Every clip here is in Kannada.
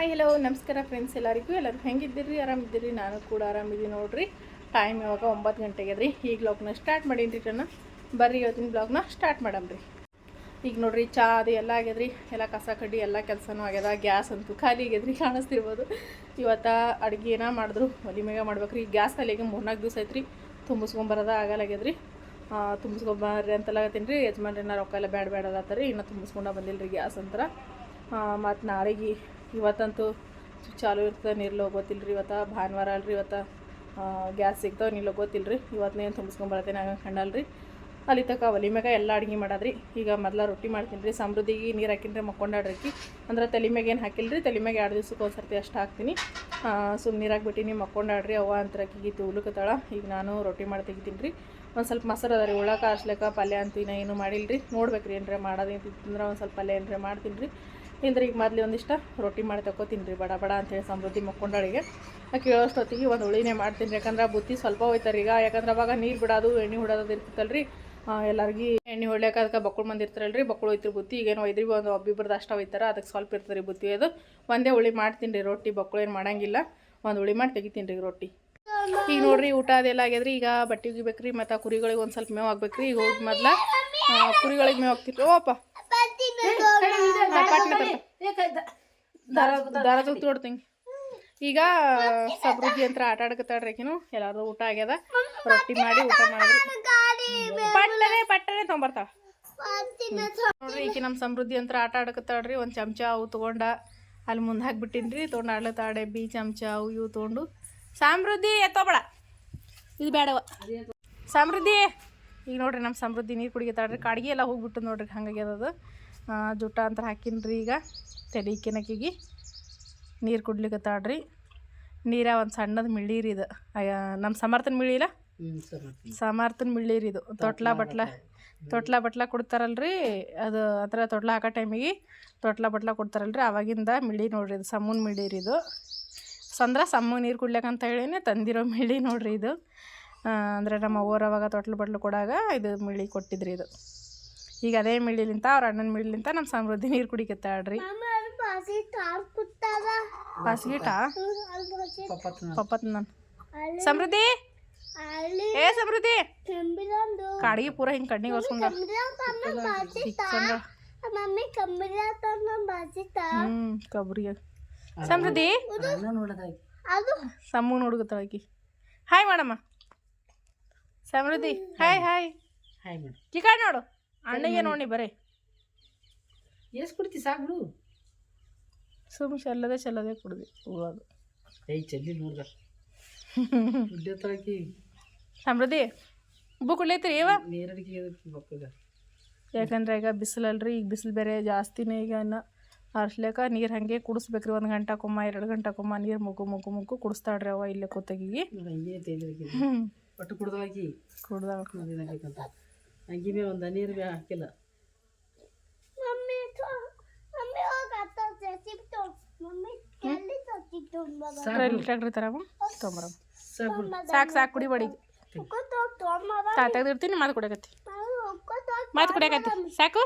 ಹಾಯ್ ಹಲೋ ನಮಸ್ಕಾರ ಫ್ರೆಂಡ್ಸ್ ಎಲ್ಲರಿಗೂ. ಎಲ್ಲರೂ ಹೆಂಗಿದ್ದೀರಿ? ಆರಾಮಿದ್ದೀರಿ? ನಾನು ಕೂಡ ಆರಾಮಿದ್ದೀನಿ ನೋಡಿರಿ. ಟೈಮ್ ಇವಾಗ ಒಂಬತ್ತು ಗಂಟೆಗೆ ರೀ ಈ ಬ್ಲಾಗ್ನ ಸ್ಟಾರ್ಟ್ ಮಾಡೀನಿ ರೀ ಬರ್ರಿ ಇವತ್ತಿನ ಬ್ಲಾಗ್ನ ಸ್ಟಾರ್ಟ್ ಮಾಡಮ್ರಿ ಈಗ ನೋಡ್ರಿ, ಚಾ ಅದು ಎಲ್ಲ ಆಗ್ಯದ್ರಿ. ಎಲ್ಲ ಕಸ ಕಡ್ಡಿ, ಎಲ್ಲ ಕೆಲಸನೂ ಆಗ್ಯದ. ಗ್ಯಾಸ್ ಅಂತೂ ಖಾಲಿ ಆಗ್ಯದ್ರಿ ಕಾಣಿಸ್ತಿರ್ಬೋದು. ಇವತ್ತು ಅಡುಗೆ ಏನ ಮಾಡಿದ್ರು? ಒಲಿ ಮೇಗ ಮಾಡ್ಬೇಕ್ರಿ. ಗ್ಯಾಸ್ ಖಾಲಿಗೆ ಮೂರ್ನಾಲ್ಕು ದಿವಸ ಐತ್ರಿ ತುಂಬಿಸ್ಕೊಂಬರದ ಆಗಲಾಗ್ಯದ್ರಿ ತುಂಬಿಸ್ಕೊಂಬರ್ರಿ ಅಂತೆಲ್ಲ ರೀ. ಯಜಮಾನ್ರಿ ನಾ ರೊಕ್ಕ ಎಲ್ಲ ಬ್ಯಾಡ ಬ್ಯಾಡ ಅದತ್ತರಿ ಇನ್ನೂ ತುಂಬಿಸ್ಕೊಂಡ ಬಂದಿಲ್ಲ ರೀ ಗ್ಯಾಸ್ ಅಂತರ. ಮತ್ತು ನಾಳೆಗೆ ಇವತ್ತಂತೂ ಚಾಲು ಇರ್ತದೆ ನೀರಲ್ಲಿ ಗೊತ್ತಿಲ್ಲ ರೀ ಇವತ್ತು? ಭಾನುವಾರ ಅಲ್ರಿ ಇವತ್ತು? ಗ್ಯಾಸ್ ಸಿಗ್ತಾವೆ ನಿಲ್ಲೋ ಗೊತ್ತಿಲ್ಲ ರೀ ಇವತ್ತೇನು ತುಂಬಿಸ್ಕೊಂಬರ್ತೀನಿ ನಾನು ಕಂಡಲ್ರಿ ಅಲ್ಲಿ ತಕ ಒಲಿ ಮ್ಯಾಗ ಎಲ್ಲ ಅಡುಗೆ ಮಾಡಾದ್ರಿ. ಈಗ ಮೊದಲ ರೊಟ್ಟಿ ಮಾಡ್ತೀನಿ ರೀ ಸಮೃದ್ಧಿಗೆ ನೀರು ಹಾಕಿನ್ರಿ ಮಕ್ಕೊಂಡಾಡ್ರಿ ಅಂದ್ರೆ ತಲೆ ಮ್ಯಾಗ ಏನು ಹಾಕಿಲ್ಲ ರೀ ತಲೆ ಮ್ಯಾಗ ಎರಡು ದಿವ್ಸಕ್ಕೆ ಒಂದು ಸರ್ತಿ ಅಷ್ಟು ಹಾಕ್ತೀನಿ. ಸುಮ್ಮನೆ ನೀರು ಹಾಕ್ಬಿಟ್ಟಿನಿ, ಮಕ್ಕೊಂಡಾಡ್ರಿ, ಅವ್ವ ಅಂತರಕ್ಕಿಗೆ ತೂಲಕತ್ತಾಳ. ಈಗ ನಾನು ರೊಟ್ಟಿ ಮಾಡಿ ತೆಗಿತೀನಿ ರೀ ಒಂದು ಸ್ವಲ್ಪ ಮೊಸರು ಅದ ರೀ ಉಳ್ಳಾಕ ಹಾಸ್ಲಕ್ಕ ಪಲ್ಯ ಅಂತೂ ಇನ್ನೂ ಏನೂ ಮಾಡಿಲ್ಲ ರೀ ನೋಡ್ಬೇಕು ರೀ ಏನ್ರ ಮಾಡೋದೇಂತಂದ್ರೆ ಒಂದು ಸ್ವಲ್ಪ ಪಲ್ಯ ಏನರೇ ಮಾಡ್ತೀನಿ ರೀ ಇಂದ್ರೆ ಈಗ ಮೊದ್ಲು ಒಂದಿಷ್ಟು ರೊಟ್ಟಿ ಮಾಡಿ ತಕೋತೀನಿ ರೀ, ಬಡ ಬಡ ಅಂತೇಳಿ ಸಮೃದ್ಧಿ ಮಕ್ಕೊಂಡಾಳಿಗೆ. ಆಕೆ ಹೇಳೋಷ್ಟೊತ್ತಿಗೆ ಒಂದು ಉಳಿನೇ ಮಾಡ್ತೀನಿ ಯಾಕಂದ್ರೆ ಬುತ್ತಿ ಸ್ವಲ್ಪ ಹೋಯ್ತಾರೆ ಈಗ. ಯಾಕಂದ್ರೆ ಅವಾಗ ನೀರು ಬಿಡೋದು, ಎಣ್ಣೆ ಹೊಡೋದು ರೀ ಎಲ್ಲರಿಗೆ ಎಣ್ಣೆ ಹೊಡ್ಲಿಕ್ಕೆ ಅದಕ್ಕೆ ಬಕ್ಕಳು ಬಂದಿರ್ತಾರಲ್ರಿ ಬಕ್ಕಳು ಹೋಯ್ತಿರಿ ಬುತ್ತಿ. ಈಗೇನು ಒಯ್ದ್ರಿ, ಒಂದು ಒಬ್ಬಿಬ್ರದ್ದು ಅಷ್ಟ ಒಯ್ತಾರೆ ಅದಕ್ಕೆ ಸ್ವಲ್ಪ ಇರ್ತದೆ ಬುತ್ತಿ ಅದು. ಒಂದೇ ಉಳಿ ಮಾಡ್ತೀನಿ ರೀ, ರೊಟ್ಟಿ ಬಕ್ಕಳು ಏನು ಮಾಡಂಗಿಲ್ಲ. ಒಂದು ಉಳಿ ಮಾಡಿ ತೆಗಿತೀನಿ ರೀ ರೊಟ್ಟಿ. ಈಗ ನೋಡ್ರಿ ಊಟ ಅದೆಲ್ಲ ಆಗ್ಯದ್ರಿ, ಈಗ ಬಟ್ಟೆ ಒಗಿಬೇಕ್ರಿ ಮತ್ತು ಕುರಿಗಳಿಗೆ ಒಂದು ಸ್ವಲ್ಪ ಮೇವು ಆಗ್ಬೇಕ್ರಿ ಈಗ ಹೋಗಿ ಮೊದ್ಲ ಕುರಿಗಳಿಗೆ ಮೇವು ಹಾಕ್ತಿರಿ ಓಪ್ಪ ದಾರ ದಾರ ತೊಡ್ತೀನಿ ಈಗ ಸಮೃದ್ಧಿ ಅಂತ ಆಟ ಆಡಕತ್ತಾಳ್ರಿ ಆಕಿನು ಎಲ್ಲಾರು ಊಟ ಆಗ್ಯದ. ರೊಟ್ಟಿ ಮಾಡಿ ಊಟ ಮಾಡಿ ಪಟ್ಟನೆ ಪಟ್ಟನೆ ತೊಗೊಂಬರ್ತಾವ ನೋಡ್ರಿ ಈಕಿ ನಮ್ಮ ಸಮೃದ್ಧಿ ಅಂತ ಆಟ ಆಡಕತ್ತಾಳ್ರಿ ಒಂದು ಚಮಚ ಅವು ತೊಗೊಂಡ ಅಲ್ಲಿ ಮುಂದೆ ಹಾಕ್ಬಿಟ್ಟಿನಿ ರೀ ತೊಗೊಂಡು ಆಡ್ಲತ್ತಾಡೆ ಬಿ ಚಮಚ ಅವು ಇವು ತೊಗೊಂಡು. ಸಮೃದ್ಧಿ ಎತ್ತೋಬೇಡ. ಇದು ಬೇಡವ ಸಮೃದ್ಧಿ ಈಗ ನೋಡ್ರಿ ನಮ್ಮ ಸಮೃದ್ಧಿ ನೀರು ಕುಡಿಗತ್ತಾಳ್ರಿ ಕಾಡ್ಗಿ ಎಲ್ಲ ಹೋಗ್ಬಿಟ್ಟು ನೋಡ್ರಿ. ಹಂಗಾಗ್ಯದ ಅದು. ಆ, ಜುಟ್ಟ ಅಂತ ಹಾಕಿನ್ರಿ ಈಗ. ತಲೆ ಕಿನಕಿಗೆ ನೀರು ಕುಡ್ಲಿಕತ್ತಾಳ್ರಿ. ನೀರ ಒಂದು ಸಣ್ಣದು ಮಿಳ್ಳೀರಿ ಇದು. ನಮ್ಮ ಸಮರ್ಥನ ಮಿಳಿಲ್ಲ ಸಮರ್ಥನ. ಮಿಳ್ಳೀರಿ ಇದು. ತೊಟ್ಲ ಬಟ್ಲ. ತೊಟ್ಲ ಬಟ್ಲ ಕೊಡ್ತಾರಲ್ರಿ. ಅದು ಅದರ ತೊಟ್ಲ ಹಾಕೋ ಟೈಮಿಗೆ ತೊಟ್ಲ ಬಟ್ಲ ಕೊಡ್ತಾರಲ್ರಿ. ಅವಾಗಿಂದ ಮಿಳಿ ನೋಡ್ರಿ ಇದು. ಸಮ್ಮನ ಮಿಳೀರಿ ಇದು. ಸಂದ್ರ ಸಮ್ಮ ನೀರು ಕುಡ್ಲಿಕ್ಕಂತ ಹೇಳಿನಿ. ತಂದಿರೋ ಮಿಳಿ ನೋಡ್ರಿ ಇದು. ಅಂದರೆ ಅಂದ್ರೆ ನಮ್ಮ ಅವ್ವರ ಅವಾಗ ತೊಟ್ಲು ಬಟ್ಲು ಕೊಡಾಗ ಇದು ಮಿಳಿ ಕೊಟ್ಟಿದ್ರಿ ಇದು. ಈಗ ಅದೇ ಮಿಡ್ಲಿಂತ ಅವ್ರ ಅಣ್ಣನ ಮಿಡ್ಲಿಂತ ನಮ್ಮ ಸಮೃದ್ಧಿ ನೀರು ಕುಡಿಕತ್ತಾಳ್ರಿ ಬಾಸ್ಗಿಟ ಪಪ್ಪತ್ ನಾನು ಸಮೃದ್ಧಿ? ಏ ಸಮೃದ್ಧಿ! ಕಾಡಿಗೆ ಪೂರ ಹಿಂಗೆ ಕಣ್ಣಿಗೆ ಒರ್ಸ್ಕೊಂಡ ಹ್ಮ್ ಕಬ್ರಿಗೆ ಸಮೃದ್ಧಿ? ಸಮ್ಮು ನೋಡ್ಕೊತಾಳ ಆಕಿ. ಹಾಯ್ ಮಾಡಮ್ಮ. Samruddhi hi hi. Hi madam chicken ನೋಡು. ಅಣ್ಣಗೆ ನೋಡಿ ಬರೀ. ಎಷ್ಟು ಕುಡ್ತಿ ಸಾಕು ಸುಮ್ ಚೆಲ್ಲದೆ ಚೆಲ್ಲದೆ ಕುಡ್ದು ಹೋಗೋದು ಏಯ್ ಚಲ್ಲಿ ನೋಡ್ದ. ದುಡ್ಡು ತಳಕಿ ಸಮೃದ್ಧಿ ಉಬ್ಬು ಕುಡ್ಲೈತ್ರಿ ಇವ ನೀರಡಿಕೆ ಯಾಕಂದ್ರೆ ಈಗ ಬಿಸಿಲಲ್ರಿ ಈಗ ಬಿಸಿಲು ಬೇರೆ ಜಾಸ್ತಿನೇ ಈಗ ಇನ್ನು ಅರ್ಸ್ಲೇಕ ನೀರು ಹಾಗೆ ಕುಡಿಸ್ಬೇಕ್ರಿ ಒಂದು ಗಂಟೆಕೊಮ್ಮ ಎರಡು ಗಂಟೆಕೊಮ್ಮ ನೀರು ಮುಗು ಮುಗು ಮುಗು ಕುಡಿಸ್ತಾಳ್ರಿ ಅವ ಇಲ್ಲೇ ಕೂತಗಿಗಿ ಹಂಗೆ ಹ್ಞೂ ಒಟ್ಟು ಕುಡ್ದಳಕಿ ಕುಡ್ದಾಳ ಅದೇನಾಗಬೇಕಂತ ಅಂಗಿ ಬೇ ಒಂದು ನೀರು ಬೇ ಹಾಕಿಲ್ಲ ಟ್ಯಾಕ್ಟ್ರಿ ತರವ ತೊಂಬರ ಸಾಕು ಬಿಡು ಸಾಕು ಸಾಕು ಕುಡಿ ಬಡಿ ತೆಗ್ದಿರ್ತೀನಿ ಮಾತು ಕುಡಿಯಕತ್ತಿ ಮಾತು ಕುಡಿಯಕತ್ತಿ ಸಾಕು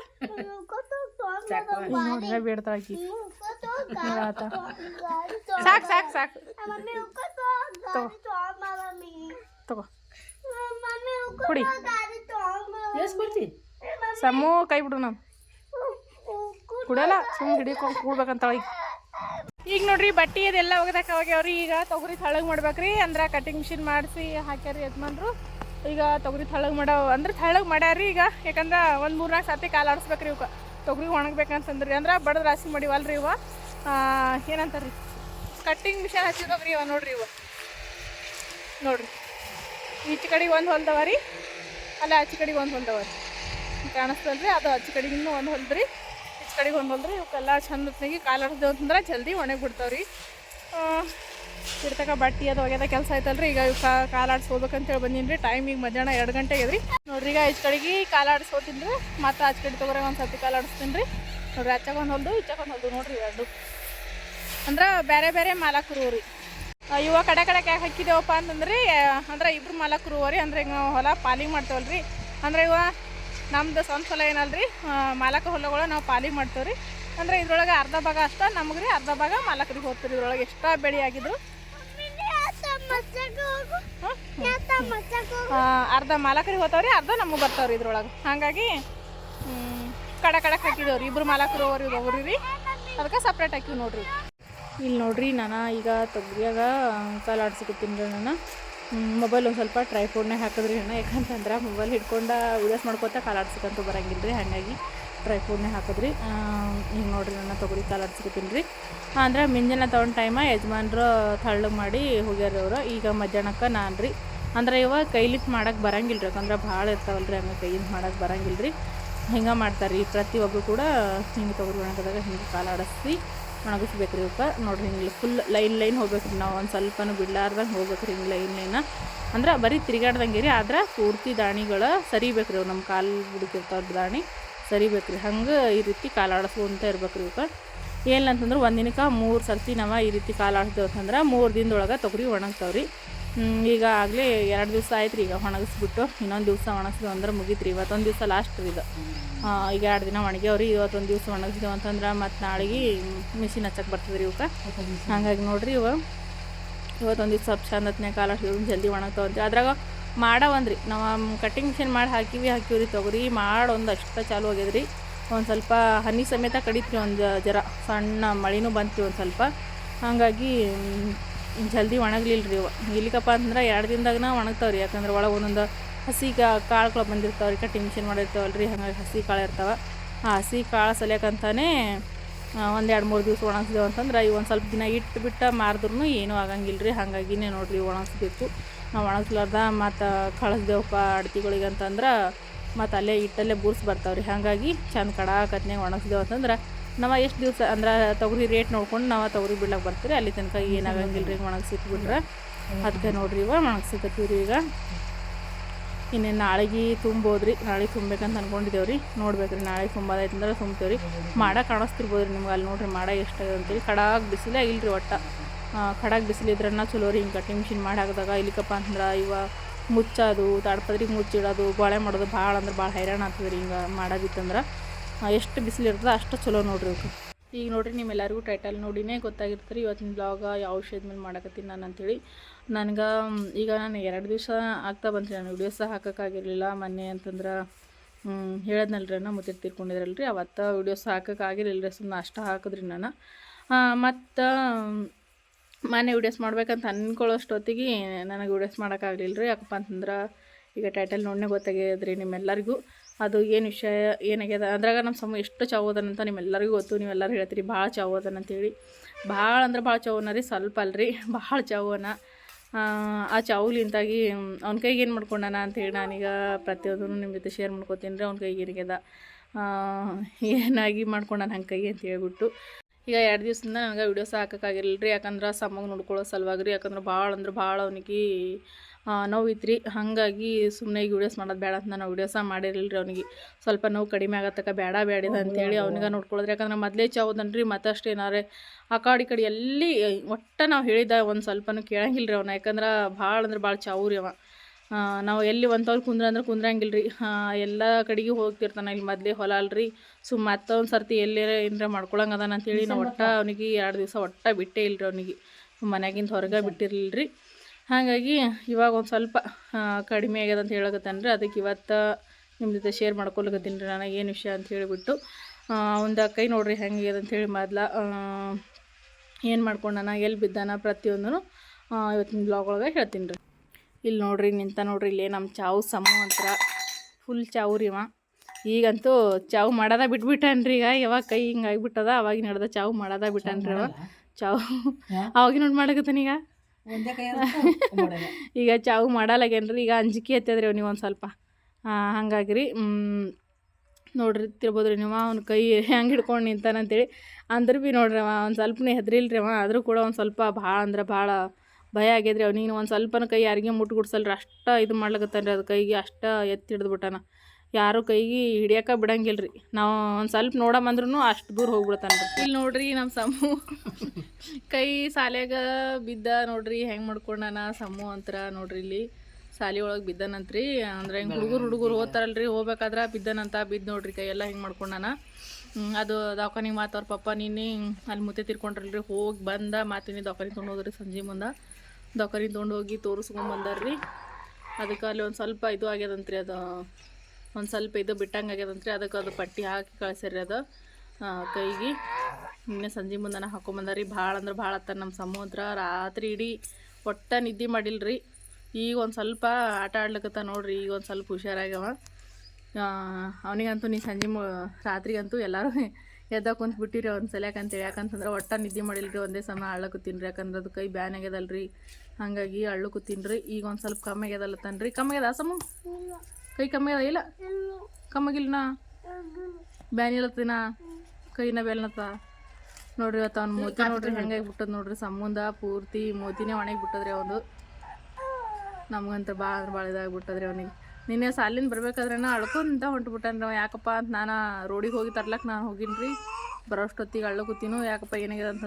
ನೋಡ್ರಿ ಬೇಡ್ತಾಳ ಆಕಿ ಆತ ಸಾಕು ಸಾಕು ಸಾಕು ತಗೋ ಕುಡಿ. ಸಮೂ ಕೈ ಬಿಡು ನಾನು. ಕುಡಲ್ಲ ಸುಮ್ಮನೆ ಹಿಡಿಕೊಂಡು ಕೂಡ್ಬೇಕಂತ ಈಗ ಈಗ ನೋಡ್ರಿ ಬಟ್ಟೆ ಅದೆಲ್ಲ ಒಗದಾಕ ಹೋಗ್ಯಾವ್ರಿ ಈಗ ತೊಗರಿ ತಳಗ್ ಮಾಡ್ಬೇಕ್ರಿ. ಅಂದ್ರೆ ಕಟಿಂಗ್ ಮಿಷಿನ್ ಮಾಡಿಸಿ ಹಾಕ್ಯಾರಿ ಯಜಮಾನ್ರು. ಈಗ ತೊಗರಿ ತಳಗ್ ಮಾಡೋ ಅಂದ್ರೆ ತಳಗ್ ಮಾಡ್ಯಾರಿ ಈಗ. ಯಾಕಂದ್ರೆ ಒಂದು ಮೂರ್ನಾಲ್ಕು ಸರ್ತಿ ಕಾಲು ಆಡಿಸ್ಬೇಕ್ರಿ ಇವಕ್ಕೆ ತೊಗರಿ ಒಣಗ್ಬೇಕಂತಂದ್ರಿ ಅಂದ್ರೆ. ಬಡದ್ ರಾಶಿ ಮಾಡಿವಲ್ರಿ ಇವ ಏನಂತಾರ್ರಿ? ಕಟ್ಟಿಂಗ್ ಮಿಷನ್ ಹಚ್ಚಿದವ್ರಿ ಇವ ನೋಡ್ರಿ ಇವ. ನೋಡ್ರಿ. ಈಚೆ ಕಡೆಗೆ ಒಂದು ಹೊಲ್ದವ ರೀ. ಅಲ್ಲ ಆಚೆ ಕಡೆಗೆ ಒಂದು ಹೊಲ್ದವ ರೀ. ಕಾಣಿಸ್ತಲ್ರಿ ಅದು ಆಚೆ ಕಡೆಗಿನ್ನೂ ಒಂದು ಹೊಲ್ದ್ರಿ ಈಚೆ ಕಡೆಗೆ ಒಂದು ಹೊಲ್ದ್ರಿ ಇವಕ್ಕೆಲ್ಲ ಚಂದ ಹೊತ್ತಿನಾಗಿ ಕಾಲು ಆಡಿಸ್ದೇವು ಅಂತಂದ್ರೆ ಜಲ್ದಿ ಒಣಗಿ ಬಿಡ್ತಾವ್ರಿ ಇರ್ತಕ್ಕ ಬಟ್ಟೆ ಅದು ಒಗೆದ ಕೆಲಸ ಆಯ್ತಲ್ರಿ ಈಗ ಇವ್ ಕಾಲಾಡ್ಸೋಬೇಕಂತೇಳಿ ಬಂದೀನಿ ರೀ. ಟೈಮ್ ಈಗ ಮಧ್ಯಾಹ್ನ ಎರಡು ಗಂಟೆ ರೀ. ನೋಡ್ರಿ, ಈಗ ಈಚೆ ಕಡೆಗೆ ಕಾಲು ಆಡಿಸಿ ಹೋಗ್ತೀನಿ ರೀ. ಮತ್ತು ಆಚೆ ಕಡೆ ತೊಗೊರೆ ಒಂದು ಸರ್ತಿ ಕಾಲಾಡಿಸ್ತೀನಿ ರೀ. ನೋಡ್ರಿ, ಆಚಾಗ ಒಂದು ಹೊಲ್ದು, ಈಚಾಗ ಒಂದು ಹೊಲ್ದು ನೋಡ್ರಿ ಎರಡು ಅಂದ್ರೆ ಬೇರೆ ಬೇರೆ ಮಾಲಕರು ರೀ. ಇವ ಕಡೆ ಕಡೆಗೆ ಯಾಕೆ ಹಾಕಿದೇವಪ್ಪ ಅಂತಂದ್ರಿ ಅಂದ್ರೆ ಇಬ್ರು ಮಾಲಕರು ರೀ ಅಂದ್ರೆ ಈಗ ನಾವು ಹೊಲ ಪಾಲಿಗೆ ಮಾಡ್ತೇವಲ್ಲ ಅಂದ್ರೆ ಇವ ನಮ್ದು ಸ್ವಂತ ಹೊಲ ಏನಲ್ರಿ ಮಾಲಕ ಹೊಲಗಳು ನಾವು ಪಾಲಿಗೆ ಮಾಡ್ತೇವೆ ರೀ ಅಂದ್ರೆ ಇದ್ರೊಳಗೆ ಅರ್ಧ ಭಾಗ ಅಷ್ಟ ನಮ್ಗೆ ರೀ, ಅರ್ಧ ಭಾಗ ಮಾಲಕರಿಗೆ ಹೋಗ್ತಾರೆ ಇದ್ರೊಳಗೆ ಎಷ್ಟ ಬೆಳೆ ಆಗಿದ್ರು? ಅರ್ಧ ಮಾಲಕರಿಗೆ ಹೋಗ್ತಾವ್ರಿ, ಅರ್ಧ ನಮಗೆ ಬರ್ತಾವ್ರಿ ಇದ್ರೊಳಗೆ. ಹಾಗಾಗಿ ಕಡ ಕಡಕ್ ಹಾಕಿದೇವ್ರಿ ಇಬ್ರು ಮಾಲಕರು ಅವ್ರಿ ಅದಕ್ಕೆ ಸಪ್ರೇಟ್ ಹಾಕಿವಿ ನೋಡ್ರಿ. ಇಲ್ಲಿ ನೋಡ್ರಿ ನಾನು ಈಗ ತೊಗರಿಯಾಗ ಕಾಲು ಆಡ್ಸಿಕೊತೀನಿ ರೀ ನಾನು ಮೊಬೈಲ್ ಒಂದು ಸ್ವಲ್ಪ ಟ್ರೈಫೋಡ್ನಾಗ ಹಾಕಿದ್ರಿ ಅಣ್ಣ. ಯಾಕಂತಂದ್ರೆ ಮೊಬೈಲ್ ಹಿಡ್ಕೊಂಡು ವಿಡಿಯೋಸ್ ಮಾಡ್ಕೊತ ಕಾಲು ಆಡ್ಸಕ್ಕಂತೂ ಬರಂಗಿಲ್ಲ ರೀ ಹಾಗಾಗಿ ಟ್ರೈಫೋಡ್ನಾಗ ಹಾಕಿದ್ರಿ. ಈಗ ನೋಡ್ರಿ ನನ್ನ ತೊಗರಿ ಕಾಲು ಆಡ್ಸ್ಕೊತೀನಿ ರೀ. ಅಂದ್ರೆ ಮಿಂಜಾನೆ ತೊಗೊಂಡು ಟೈಮ ಯಜಮಾನ್ರು ತಳ್ಳಗೆ ಮಾಡಿ ಹೋಗ್ಯಾರ ಅವರು. ಈಗ ಮಧ್ಯಾಹ್ನಕ್ಕೆ ನಾನು ರೀ. ಅಂದ್ರೆ ಇವಾಗ ಕೈಲಿಟ್ಟು ಮಾಡಕ್ಕೆ ಬರಂಗಿಲ್ಲ ರೀ ಯಾಕಂದ್ರೆ ಭಾಳ ಇರ್ತಾವಲ್ಲ ರೀ ಹಂಗೆ ಕೈಯಿಂದ ಮಾಡಕ್ಕೆ ಬರಂಗಿಲ್ಲ ರೀ ಹಿಂಗೆ ಮಾಡ್ತಾರೆ ರೀ ಪ್ರತಿಯೊಬ್ಬರು ಕೂಡ ಹಿಂಗೆ ತೊಗರಿ ಒಣಗದಾಗ ಹಿಂಗೆ ಕಾಲು ಒಣಗಿಸ್ಬೇಕು ರೀ ಇವಕ್ಕೆ ನೋಡ್ರಿ ಹಿಂಗೆ ಫುಲ್ ಲೈನ್ ಲೈನ್ ಹೋಗ್ಬೇಕು ರೀ ನಾವು ಒಂದು ಸ್ವಲ್ಪನೂ ಬಿಡ್ಲಾರ್ದಂಗೆ ಹೋಗ್ಬೇಕು ರೀ ಹಿಂಗೆ ಲೈನ್ ಲೈನ ಅಂದ್ರೆ ಬರೀ ತಿರುಗಾಡ್ದಂಗೆ ರೀ ಆದ್ರೆ ಪೂರ್ತಿ ದಾಣಿಗಳು ಸರಿಬೇಕು ರೀ ನಮ್ಮ ಕಾಲು ಬಿಡ್ತಿರ್ತಾವ ದಾಣಿ ಸರಿಬೇಕು ರೀ ಹಂಗೆ ಈ ರೀತಿ ಕಾಲಾಡಿಸ್ಕೊಂತ ಇರ್ಬೇಕು ರೀ ಇವಕ್ಕೆ ಏನಂತಂದ್ರೆ ಒಂದಿನಕ್ಕೆ ದಿನಕ್ಕೆ ಮೂರು ಸರ್ತಿ ನಾವು ಈ ರೀತಿ ಕಾಲು ಆಡಿಸ್ತೇವೆ ಅಂತಂದ್ರೆ ಮೂರು ದಿನದೊಳಗೆ ತೊಗರಿ ಒಣಗ್ತಾವ್ರಿ. ಈಗ ಆಗಲೇ ಎರಡು ದಿವಸ ಆಯ್ತು ರೀ ಈಗ ಒಣಗಿಸ್ಬಿಟ್ಟು, ಇನ್ನೊಂದು ದಿವಸ ಒಣಗಿಸಿದ್ವಿ ಅಂದ್ರೆ ಮುಗೀತು ರೀ ಇವತ್ತೊಂದು ದಿವಸ ಲಾಸ್ಟ್ ರೀ ಇದು. ಈಗ ಎರಡು ದಿನ ಒಣಗ್ಯಾವ್ರಿ, ಇವತ್ತೊಂದು ದಿವಸ ಒಣಗಿಸಿದ್ವಿ ಅಂತಂದ್ರೆ ಮತ್ತು ನಾಳೆಗೆ ಮಿಷಿನ್ ಹಚ್ಚಕ್ಕೆ ಬರ್ತದೆ ರೀ ಇವಕ್ಕೆ. ಹಾಗಾಗಿ ನೋಡಿರಿ ಇವ. ಇವತ್ತೊಂದು ದಿವಸ ಸ್ವಲ್ಪ ಚಂದ ಹೊತ್ನ್ಯಾಗ ಕಾಲ ಜಲ್ದಿ ಒಣಗ್ತಾವಂತ್ರಿ. ಅದ್ರಾಗ ಮಾಡವಂದ್ರಿ. ನಾವು ಕಟ್ಟಿಂಗ್ ಮಿಷಿನ್ ಮಾಡಿ ಹಾಕಿವಿ, ಹಾಕಿವ್ರಿ ತೊಗರಿ. ಮಾಡಿ ಒಂದು ಅಷ್ಟ ಚಾಲು ಆಗ್ಯದ್ರಿ. ಒಂದು ಸ್ವಲ್ಪ ಹನಿ ಸಮೇತ ಕಡಿತ್ರಿ ಒಂದು ಜರ. ಸಣ್ಣ ಮಳಿನೂ ಬಂತು ಒಂದು ಸ್ವಲ್ಪ. ಹಾಗಾಗಿ ಜಲ್ದಿ ಒಣಗಲಿಲ್ಲ ರೀ ಇವು ಇಲ್ಲಿಕಪ್ಪ ಅಂದ್ರೆ ಎರಡು ದಿನದಾಗನ ಒಣಗ್ತಾವ್ರಿ. ಯಾಕಂದ್ರೆ ಒಳಗೆ ಒಂದೊಂದು ಹಸಿ ಕಾಳುಗಳು ಬಂದಿರ್ತಾವ್ರಿ. ಕಟ್ಟಿಂಗ್ ಟೆನ್ಷನ್ ಮಾಡಿರ್ತಾವಲ್ಲ ರೀ ಹಾಗಾಗಿ ಹಸಿ ಕಾಳು ಇರ್ತಾವೆ. ಆ ಹಸಿ ಕಾಳು ಸಲಿಯಾಕಂತಾನೆ ಒಂದು ಎರಡು ಮೂರು ದಿವಸ ಒಣಗಿಸಿದೆವು ಅಂತಂದ್ರೆ, ಈ ಒಂದು ಸ್ವಲ್ಪ ದಿನ ಇಟ್ಟು ಬಿಟ್ಟು ಮಾರಿದ್ರೂ ಏನೂ ಆಗಂಗಿಲ್ಲ ರೀ ಹಾಗಾಗಿನೇ ನೋಡಿರಿ ಒಣಗಿಸ್ಬೇಕು. ನಾವು ಒಣಗಿಸ್ಲಾರ್ದ ಮತ್ತು ಕಳಿಸ್ದೇವಪ್ಪ ಅಡ್ತಿಗಳಿಗೆ ಅಂತಂದ್ರೆ ಮತ್ತು ಅಲ್ಲೇ ಇಟ್ಟಲ್ಲೇ ಬೂರ್ಸ್ ಬರ್ತಾವ್ರಿ. ಹಾಗಾಗಿ ಚಂದ ಕಡಾಕತ್ನಾಗ ಒಣಗಿಸ್ದೇವು ಅಂತಂದ್ರೆ ನಾವು ಎಷ್ಟು ದಿವಸ ಅಂದ್ರೆ ತೊಗರಿ ರೇಟ್ ನೋಡ್ಕೊಂಡು ನಾವು ತೊಗರಿ ಬಿಡ್ಲಕ್ಕೆ ಬರ್ತೀರಿ, ಅಲ್ಲಿ ತನಕ ಏನಾಗಂಗಿಲ್ಲ ರೀ ಒಣಗಿಸಿಟ್ಬಿಟ್ರೆ ಅದಕ್ಕೆ ನೋಡ್ರಿ ಇವ ಒಣಗಿಸಿಕತ್ತೀವಿ ರೀ ಈಗ. ಇನ್ನೇನು ನಾಳೆಗೆ ತುಂಬೋದ್ರಿ ನಾಳೆ ತುಂಬೇಕಂತ ಅನ್ಕೊಂಡಿದ್ದೇವೆ ರೀ ನೋಡ್ಬೇಕು ರೀ ನಾಳೆ ತುಂಬೋದೈತೆ ಅಂದ್ರೆ ತುಂಬ್ತೇವೆ ರೀ ಮಾಡ ಕಾಣಿಸ್ತಿರ್ಬೋದು ರೀ ನಿಮ್ಗೆ, ಅಲ್ಲಿ ನೋಡ್ರಿ ಮಾಡ ಎಷ್ಟಾಗಿದೆ ಅಂತೇಳಿ. ಕಡಾಗ್ ಬಿಸಿಲೇ ಇಲ್ಲ ರೀ ಒಟ್ಟು ಕಡಾಗ್ ಬಿಸಿಲಿದ್ರನ್ನ ಚಲೋ ರೀ, ಹಿಂಗೆ ಕಟ್ಟಿಂಗ್ ಮಿಷಿನ್ ಮಾಡಿ ಹಾಕಿದಾಗ ಇಲ್ಲಿಕಪ್ಪ ಅಂದ್ರೆ ಇವ ಮುಚ್ಚೋದು ತಾಡ್ಪದ್ರಿಗೆ ಮುಚ್ಚಿಡೋದು, ಗೋಳೆ ಮಾಡೋದು ಭಾಳ ಅಂದ್ರೆ ಭಾಳ ಹೈರಾಣ ಆಗ್ತದೆ ರೀ ಹಿಂಗೆ ಮಾಡೋದಿತ್ತಂದ್ರೆ. ಎಷ್ಟು ಬಿಸಿಲು ಇರ್ತದೆ ಅಷ್ಟು ಚಲೋ ನೋಡ್ರಿ ಇವ್ರು ಈಗ ನೋಡ್ರಿ ನಿಮ್ಮೆಲ್ಲರಿಗೂ ಟೈಟಲ್ ನೋಡಿನೇ ಗೊತ್ತಾಗಿರ್ತಾರೆ ಇವತ್ತಿನ ಬ್ಲಾಗ ಯಾವ ವಿಷಯದ ಮೇಲೆ ಮಾಡಕತ್ತೀನಿ ನಾನು ಅಂತೇಳಿ. ನನಗೆ ಈಗ ನಾನು ಎರಡು ದಿವಸ ಆಗ್ತಾ ಬಂತು ನಾನು ವಿಡಿಯೋಸ್ ಹಾಕೋಕ್ಕಾಗಿರಲಿಲ್ಲ. ಮೊನ್ನೆ ಅಂತಂದ್ರೆ ಹೇಳದ್ನಲ್ರಿ ನಾನು ಮುತ್ತೆ ತೀರ್ಕೊಂಡಿದ್ರಲ್ರಿ. ಅವತ್ತು ವಿಡಿಯೋಸ್ ಹಾಕೋಕ್ಕಾಗಿರಲಿಲ್ಲ ರೀ ಸುಮ್ಮನೆ ಅಷ್ಟು ಹಾಕಿದ್ರಿ ನಾನು. ಮತ್ತು ಮೊನ್ನೆ ವಿಡಿಯೋಸ್ ಮಾಡ್ಬೇಕಂತ ಅಂದ್ಕೊಳ್ಳೋಷ್ಟೊತ್ತಿಗೆ ನನಗೆ ವಿಡಿಯೋಸ್ ಮಾಡೋಕ್ಕಾಗಲಿಲ್ಲ ರೀ ಯಾಕಪ್ಪ ಅಂತಂದ್ರೆ, ಈಗ ಟೈಟಲ್ ನೋಡನೆ ಗೊತ್ತಾಗಿದ್ರಿ ನಿಮ್ಮೆಲ್ಲರಿಗೂ. ಅದು ಏನು ವಿಷಯ, ಏನಾಗ್ಯದ? ಅದ್ರಾಗ ನಮ್ಮ ಸಮ ಎಷ್ಟು ಚಾವೋದನಂತ ನಿಮ್ಮೆಲ್ಲರಿಗೂ ಗೊತ್ತು. ನೀವೆಲ್ಲರೂ ಹೇಳ್ತೀರಿ, ಭಾಳ ಚಾವೋದನ ಅಂತೇಳಿ. ಭಾಳ ಅಂದ್ರೆ ಭಾಳ ಚಾವನ ರೀ, ಸ್ವಲ್ಪ ಅಲ್ರಿ. ಭಾಳ ಚಾವನ ಆ ಚಾವುಲಿಂತಾಗಿ ಅವ್ನ ಕೈಗೆ ಏನು ಮಾಡ್ಕೊಂಡಾನ ಅಂತೇಳಿ ನಾನೀಗ ಪ್ರತಿಯೊಂದನ್ನು ನಿಮ್ಮ ಜೊತೆ ಶೇರ್ ಮಾಡ್ಕೊತೀನಿ ರೀ, ಅವ್ನ ಕೈಗೆ ಏನಾಗ್ಯದ? ಏನಾಗಿ ಮಾಡ್ಕೊಂಡಾನ ಹಂಗೆ ಕೈಗೆ ಅಂತ ಹೇಳ್ಬಿಟ್ಟು. ಈಗ ಎರಡು ದಿವಸದಿಂದ ನನಗೆ ವಿಡಿಯೋಸ್ ಹಾಕೋಕ್ಕಾಗಿರಲಿಲ್ಲ ರೀ ಯಾಕಂದ್ರೆ ಸಮ್ಮಗೆ ನೋಡ್ಕೊಳ್ಳೋ ಸಲುವಾಗಿ ರೀ ಯಾಕಂದ್ರೆ ಭಾಳ ಅಂದ್ರೆ ಭಾಳ ಅವನಿಗೆ ನೋವಿತ್ತು ರೀ ಹಾಗಾಗಿ ಸುಮ್ಮನೆ ಈಗ ವಿಡಿಯೋಸ್ ಮಾಡೋದು ಬೇಡ ಅಂತ ನಾನು ವಿಡಿಯೋಸ ಮಾಡಿರಲಿಲ್ಲ ರೀ ಅವನಿಗೆ. ಸ್ವಲ್ಪ ನೋವು ಕಡಿಮೆ ಆಗತ್ತಕ್ಕ ಬೇಡ ಬೇಡಿದ ಅಂತೇಳಿ ಅವ್ನಿಗೆ ನೋಡ್ಕೊಳ್ಳೋದು ಯಾಕಂದ್ರೆ ಮೊದಲೇ ಚಾವುದನ್ರಿ ಮತ್ತಷ್ಟು ಏನಾರೆ ಆ ಕಾಡಿ ಕಡೆ ಎಲ್ಲಿ ಒಟ್ಟು ನಾವು ಹೇಳಿದ ಒಂದು ಸ್ವಲ್ಪನೂ ಕೇಳಂಗಿಲ್ಲ ರೀ ಅವನ. ಯಾಕಂದ್ರೆ ಭಾಳ ಅಂದ್ರೆ ಭಾಳ ಚಾವು ರೀ ಅವ. ನಾವು ಎಲ್ಲಿ ಒಂತವ್ರು ಕುಂದ್ರ ಅಂದ್ರೆ ಕುಂದ್ರಂಗಿಲ್ಲ ರೀ ಎಲ್ಲ ಕಡೆಗೆ ಹೋಗ್ತಿರ್ತಾನೆ ಇಲ್ಲಿ ಮೊದಲೇ ಹೊಲ ಅಲ್ರಿ ಸುಮ್ಮ ಮತ್ತೊಂದು ಸರ್ತಿ ಎಲ್ಲೇ ಏನರ ಮಾಡ್ಕೊಳಂಗೆ ಅದಾನ ಅಂತೇಳಿ ನಾವು ಒಟ್ಟ ಅವನಿಗೆ ಎರಡು ದಿವಸ ಒಟ್ಟ ಬಿಟ್ಟೇ ಇಲ್ಲ ರೀ ಅವನಿಗೆ. ಮನ್ಯಾಗಿಂದ ಹೊರಗೆ ಬಿಟ್ಟಿರಲಿಲ್ಲ ರೀ ಹಾಗಾಗಿ ಇವಾಗ ಒಂದು ಸ್ವಲ್ಪ ಕಡಿಮೆ ಆಗ್ಯದ ಅಂತ ಹೇಳಕತ್ತಾನ ರೀ ಅದಕ್ಕೆ ಇವತ್ತು ನಿಮ್ಮ ಜೊತೆ ಶೇರ್ ಮಾಡ್ಕೊಳಕತ್ತೀನಿ ರೀ ಏನು ವಿಷಯ ಅಂತ ಹೇಳಿಬಿಟ್ಟು. ಒಂದು ಕೈ ನೋಡ್ರಿ ಹೆಂಗೆ ಅಂತ ಹೇಳಿ ಮೊದ್ಲ ಏನು ಮಾಡ್ಕೊಂಡಾನ ಎಲ್ಲಿ ಬಿದ್ದಾನ ಪ್ರತಿಯೊಂದೂ ಇವತ್ತಿನ ಬ್ಲಾಗ್ ಒಳಗೆ ಹೇಳ್ತೀನಿ ರೀ ಇಲ್ಲಿ ನೋಡ್ರಿ ನಿಂತ ನೋಡ್ರಿ ಇಲ್ಲಿ ನಮ್ಮ ಚಾವು ಸಮ ಅಂತರ ಫುಲ್ ಚಾವು ರೀ ಇವ. ಈಗಂತೂ ಚಾವು ಮಾಡೋದ ಬಿಟ್ಬಿಟ್ಟನ್ರಿ ಈಗ. ಯಾವಾಗ ಕೈ ಹಿಂಗೆ ಆಗಿಬಿಟ್ಟದ ಅವಾಗ ನಡೆದ ಚಾವು ಮಾಡೋದ ಬಿಟ್ಟನ್ರಿ ಅವ ಚಾವು ಅವಾಗ ನೋಡಿ ಮಾಡಕತ್ತೀನಿ ಈಗ. ಈಗ ಚಾವು ಮಾಡಲ್ಲಾಗೇನ್ರಿ ಈಗ ಅಂಜಿಕೆ ಹತ್ತದ್ರಿ ಅವ್ನಿಗೆ ಒಂದು ಸ್ವಲ್ಪ. ಹಾಗಾಗಿ ರೀ ನೋಡ್ರಿ ತಿರ್ಬೋದು ರೀ ನೀವು ಅವ್ನ ಕೈ ಹೆಂಗೆ ಹಿಡ್ಕೊಂಡು ನಿಂತಾನಂತೇಳಿ. ಅಂದ್ರೆ ಭೀ ನೋಡ್ರಿ ಅವ ಒಂದು ಸ್ವಲ್ಪನೇ ಹೆದ್ರಿಲ್ರಿ ಅವ. ಆದರೂ ಕೂಡ ಒಂದು ಸ್ವಲ್ಪ ಭಾಳ ಅಂದ್ರೆ ಭಾಳ ಭಯ ಆಗ್ಯದ್ರಿ ಅವ್ನಿಗೆ ಒಂದು ಸ್ವಲ್ಪನ ಕೈ ಯಾರಿಗೆ ಮುಟ್ಟು ಗುಡ್ಸಲ್ರಿ ಅಷ್ಟ ಇದು ಮಾಡ್ಲಕತ್ತಾನ ರೀ ಅದು ಕೈಗೆ, ಅಷ್ಟ ಎತ್ತಿ ಹಿಡಿದ್ಬಿಟ್ಟಾನ. ಯಾರು ಕೈಗೆ ಹಿಡಿಯಕ ಬಿಡಂಗಿಲ್ಲ ರೀ ನಾವು ಒಂದು ಸ್ವಲ್ಪ ನೋಡಮಂದ್ರೂ ಅಷ್ಟು ದೂರ ಹೋಗ್ಬಿಡ್ತಾನೆ ಇಲ್ಲಿ ನೋಡ್ರಿ ನಮ್ಮ ಸಮು. ಕೈ ಸಾಲ್ಯಾಗ ಬಿದ್ದ ನೋಡ್ರಿ, ಹೆಂಗೆ ಮಾಡ್ಕೊಂಡಾನ ಸಮು ಅಂತರ ನೋಡ್ರಿ ಇಲ್ಲಿ. ಸಾಲಿ ಒಳಗೆ ಬಿದ್ದನಂತ್ರಿ. ಅಂದ್ರೆ ಹಿಂಗೆ ಹುಡುಗರು ಹುಡುಗರು ಓದ್ತಾರಲ್ರಿ ಹೋಗ್ಬೇಕಾದ್ರೆ ಬಿದ್ದನಂತ ಬಿದ್ದು ನೋಡ್ರಿ ಕೈ ಎಲ್ಲ ಹೆಂಗೆ ಮಾಡ್ಕೊಂಡಾನ. ಅದು ದವಾಖಾನಿಗೆ ಮಾತು ಅವ್ರ ಪಪ್ಪ, ನೀನು ಅಲ್ಲಿ ಮುತ್ತೆ ತಿರ್ಕೊಂಡ್ರಲ್ರಿ, ಹೋಗಿ ಬಂದ ಮಾತಿನಿ ದವಾಖಾನಿಗೆ ತೊಗೊಂಡು ಹೋದ್ರಿ ಸಂಜೆ ಮುಂದೆ. ದವಾಖಾನಿ ತೊಗೊಂಡು ಹೋಗಿ ತೋರಿಸ್ಕೊಂಡ್ ಬಂದಾರ್ರಿ. ಅದಕ್ಕೆ ಅಲ್ಲಿ ಒಂದು ಸ್ವಲ್ಪ ಇದು ಆಗ್ಯದಂತ್ರಿ ಅದು, ಒಂದು ಸ್ವಲ್ಪ ಇದು ಬಿಟ್ಟಂಗೆ ಆಗ್ಯದಂತ್ರಿ. ಅದಕ್ಕೆ ಅದು ಪಟ್ಟಿ ಹಾಕಿ ಕಳ್ಸಿರಿ ಅದು ಕೈಗೆ. ನಿನ್ನೆ ಸಂಜೆ ಮುಂದನ ಹಾಕೊಂಬಂದಾರಿ ಭಾಳ ಅಂದ್ರೆ ಭಾಳ ಆತ ನಮ್ಮ ಸಮುದ್ರ. ರಾತ್ರಿ ಇಡೀ ಒಟ್ಟ ನಿದ್ದೆ ಮಾಡಿಲ್ರಿ. ಈಗ ಒಂದು ಸ್ವಲ್ಪ ಆಟ ಆಡ್ಲಿಕ್ಕತ್ತ ನೋಡ್ರಿ. ಈಗ ಒಂದು ಸ್ವಲ್ಪ ಹುಷಾರಾಗ್ಯವ. ಅವನಿಗಂತೂ ನೀ ಸಂಜೆ ಮು, ರಾತ್ರಿಗಂತೂ ಎಲ್ಲರೂ ಎದ್ದ ಕುಂತು ಬಿಟ್ಟಿರಿ ಅವ್ನ ಸಲ ಯಾಕಂತೇಳಿ ಯಾಕಂತಂದ್ರೆ ಒಟ್ಟ ನಿದ್ದೆ ಮಾಡಿಲ್ರಿ. ಒಂದೇ ಸಮ ಅಳ್ಳಕತ್ತೀನಿ ರೀ ಯಾಕಂದ್ರೆ ಅದು ಕೈ ಬ್ಯಾನ್ ಆಗ್ಯದಲ್ರಿ. ಹಾಗಾಗಿ ಅಳ್ಳು ತಿನ್ರಿ ಈಗ ಒಂದು ಸ್ವಲ್ಪ ಕಮ್ಮಿ ಆಗ್ಯದಲ್ಲತ್ತನ್ರಿ ಕಮ್ಮಿ ಆಗ್ಯದ ಸಮು ಕೈ ಕಮ್ಮಿ ಅದ ಇಲ್ಲ? ಕಮ್ಮಾಗಿಲ್ಲನಾ ಬ್ಯಾನಿಲತ್ತಿನ ಕೈನ ಬೆಲ್ನತ್ತ ನೋಡ್ರಿ ಇವತ್ತು ಅವ್ನ ಮೋತಿ ನೋಡ್ರಿ ಹೆಂಗಾಗಿ ಬಿಟ್ಟದ ನೋಡ್ರಿ. ಸಂಬಂಧ ಪೂರ್ತಿ ಮೋತಿನೇ ಒಣಗಿ ಬಿಟ್ಟದ್ರಿ ಅವನು ನಮ್ಗಂತ ಭಾಳ ಅಂದ್ರೆ ಭಾಳ ಇದಾಗ್ಬಿಟ್ಟದ್ರಿ ಅವನಿಗೆ. ನಿನ್ನೆ ಸಾಲಿಂದ ಬರ್ಬೇಕಾದ್ರೆ ಅಳ್ಕೊಂತ ಹೊಂಟ್ಬಿಟ್ಟನ್ರಿ ಅವ. ಯಾಕಪ್ಪ ಅಂತ ನಾನು ರೋಡಿಗೆ ಹೋಗಿ ತರ್ಲಕ್ ನಾನು ಹೋಗಿನ್ರಿ. ಬರೋಷ್ಟೊತ್ತಿಗೆ ಅಳ್ಳು ಕೂತೀನು ಯಾಕಪ್ಪ ಏನಾಗ್ಯದ ಅಂತ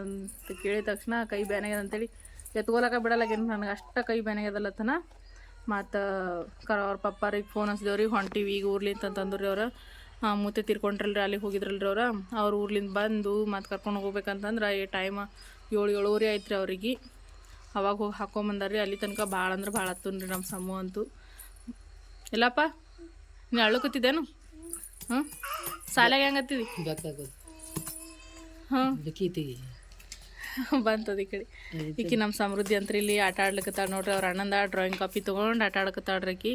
ಕೇಳಿದ ತಕ್ಷಣ ಕೈ ಬ್ಯಾನಾಗ್ಯದ ಅಂತೇಳಿ ಎತ್ಕೊಲಕ ಬಿಡಲಾಗೇನು ನನಗೆ ಅಷ್ಟ ಕೈ ಬ್ಯಾನಾಗ್ಯದಲ್ಲತನ ಮತ್ತು ಕರ ಅವ್ರ ಪಪ್ಪಾರಿಗೆ ಫೋನ್ ಹಚ್ಚಿದೇವ್ರಿ ಹೊಂಟಿವಿ ಈಗ ಊರ್ಲಿಂತ ಅಂತಂದ್ರಿ ಅವ್ರು. ಮುತ್ತೆ ತೀರ್ಕೊಂಡ್ರಲ್ರಿ ಅಲ್ಲಿಗೆ ಹೋಗಿದ್ರಲ್ರಿ ಅವ್ರು. ಅವ್ರ ಊರ್ಲಿಂದ ಬಂದು ಮತ್ತು ಕರ್ಕೊಂಡು ಹೋಗ್ಬೇಕಂತಂದ್ರೆ ಈ ಟೈಮ್ ಏಳು ಏಳುವರೆ ಆಯ್ತು ರೀ ಅವ್ರಿಗೆ. ಅವಾಗ ಹೋಗಿ ಹಾಕೊಂಬಂದಾರ್ರಿ ಅಲ್ಲಿ ತನಕ ಭಾಳ ಅಂದ್ರೆ ಭಾಳ ಹತ್ತನ್ರಿ ನಮ್ಮ ಸಮ್ಮು ಅಂತೂ. ಇಲ್ಲಪ್ಪ ನೀನು ಅಳ್ಳುಕತ್ತಿದ್ದೇನು ಹ್ಞೂ ಸಾಲಾಗ ಹೆಂಗತ್ತೀವಿ ಹಾಂ ಬಂತದ ಈ ಕಡೆ. ಈಕಿ ನಮ್ಮ ಸಮೃದ್ಧಿ ಅಂತ್ರಿ ಇಲ್ಲಿ ಆಟ ಆಡ್ಲಿಕತ್ತಾಳ ನೋಡ್ರಿ ಅವ್ರ ಅಣ್ಣಂದ ಡ್ರಾಯಿಂಗ್ ಕಾಪಿ ತೊಗೊಂಡು ಆಟ ಆಡ್ಕತ್ತಾಳ್ರಿ ಆಕಿ.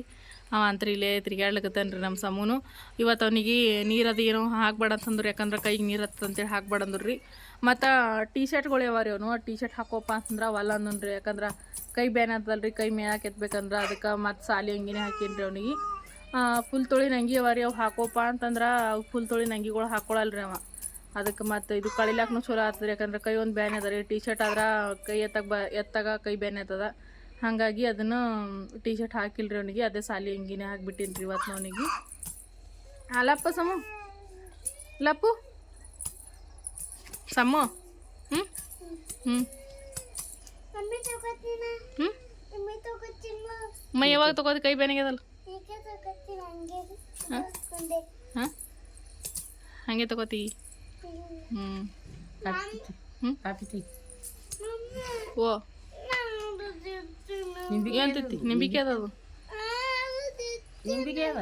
ಅವ ಅಂತ್ರಿ ಇಲ್ಲೇ ತಿರ್ಗಾಡ್ಲಿಕತ್ತಾನ್ರಿ ನಮ್ಮ ಸಮೂನು. ಇವತ್ತು ಅವನಿಗೆ ನೀರು ಅದು ಏನೋ ಹಾಕ್ಬೇಡ ಅಂತಂದ್ರು ಯಾಕಂದ್ರೆ ಕೈಗೆ ನೀರು ಹತ್ತದ ಅಂತೇಳಿ ಹಾಕ್ಬೇಡ ರೀ ಮತ್ತು ಟೀ ಶರ್ಟ್ಗಳು ಯಾವ ರೀ ಅವನು? ಟೀ ಶರ್ಟ್ ಹಾಕೋಪ್ಪ ಅಂತಂದ್ರೆ ಅವಲ್ಲ ಅಂದನ್ರಿ ಯಾಕಂದ್ರೆ ಕೈ ಬ್ಯಾನ್ ರೀ ಕೈ ಮೇಲಕ್ಕೆ ಎತ್ಬೇಕಂದ್ರೆ ಅದಕ್ಕೆ ಮತ್ತು ಸಾಲಿ ಹಂಗಿನೇ ಹಾಕೀನಿ ಅವನಿಗೆ. ಫುಲ್ ತೊಳಿನ ಅಂಗಿ ಅವ ರೀ ಅವು ಹಾಕೋಪ್ಪ ಅಂತಂದ್ರೆ ಅವು ಫುಲ್ ತೊಳಿನ ಅಂಗಿಗಳು ಹಾಕೊಳಲ್ರಿ ಅವ. ಅದಕ್ಕೆ ಮತ್ತು ಇದು ಕಳಿಲಾಕ್ನು ಚಲೋ ಆಗ್ತದೆ ಯಾಕಂದ್ರೆ ಕೈ ಒಂದು ಬ್ಯಾನ್ ಅದ ರೀ. ಟಿ ಶರ್ಟ್ ಆದ್ರೆ ಕೈ ಎತ್ತಾಗ ಬ ಎತ್ತಾಗ ಕೈ ಬ್ಯಾನ್ ಆಯ್ತದ ಹಾಗಾಗಿ ಅದನ್ನು ಟೀ ಶರ್ಟ್ ಹಾಕಿಲ್ರಿ ಅವನಿಗೆ ಅದೇ ಸಾಲಿ ಹಿಂಗಿನೇ ಹಾಕಿಬಿಟ್ಟಿನಿ ರೀ ಇವತ್ತು ಅವನಿಗೆ. ಅಲ್ಲಪ್ಪ ಸಮು. ಲಪ್ಪು. ಸಮು. ಹ್ಞೂ ಹ್ಞೂ ಹ್ಞೂ ಮೈ ಯಾವಾಗ ತಗೋದು? ಕೈ ಬ್ಯಾನಿಗ್ಯದಲ್ಲ ಹಾಂ? ಹಾಂ? ಹಾಗೆ ತಗೋತಿ? ಹ್ಞೂ ಹ್ಞೂ ಕಾಫಿ ಟೀ ಓ ನಿಂಬಿಗೆ ಏನಂತೈತಿ ನಿಂಬಿಕೆ ಅದದು ನಿಂಬಿಗೆ ಅದ